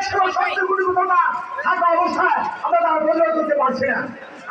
একশো থাকা অবস্থায় আমরা তারা প্রতিরোধ করতে না।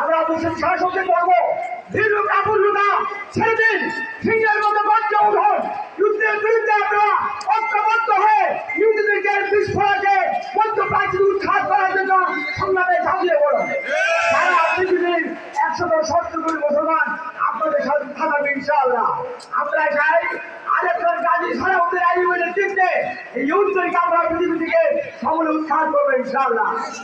আমরা মুসলিম শাসককে বলব ভীরু কাপুরুটা ছেড়ে দিন। সিংহের মতো গর্জে উঠুন। যুদ্ধের বিরুদ্ধে আপনারা ঐক্যবদ্ধ হয়ে ইহুদিদেরকে বিস্ফোরণকে মধ্যপ্রাচ্যে উৎখাত করার জন্য সংগ্রামে ঝাঁপিয়ে পড়ুন সারা পৃথিবীর একশত সত্তর কোটি মুসলমান আপনাদের সাথে থাকবে আমরা চাই আরেকজন গাজী সারাউদ্দিন আলী নেতৃত্বে এই ইহুদিদেরকে আমরা পৃথিবী থেকে সকলে ইনশাআল্লাহ।